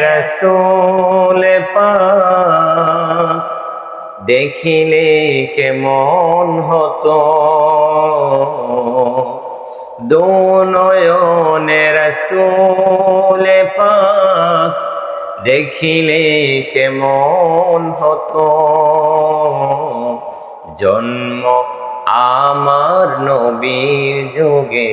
রসুল দেখিলে কেমন হতো? দোনয়নে রসুল দেখিলে কেমন হতো? জন্ম আমার নবীর যুগে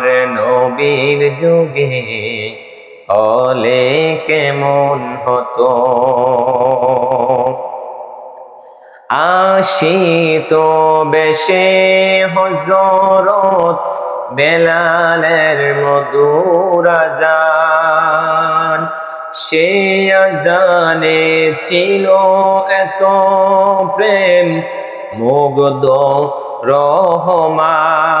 নবীর যুগে হলে কেমন হতো? আশিত বেশে হজরত বেলালের মধুর আজান সে আজানে ছিল এত প্রেম, মুগ্ধ রহমান।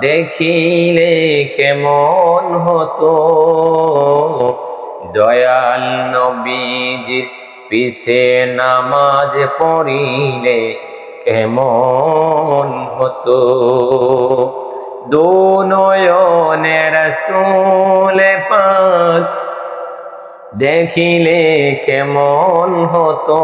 দেখিলে কেমন হতো? দয়াল নবীজির পিছে নামাজ পড়িলে কেমন হতো? দুনয়নের সোলে পাক দেখিলে কেমন হতো?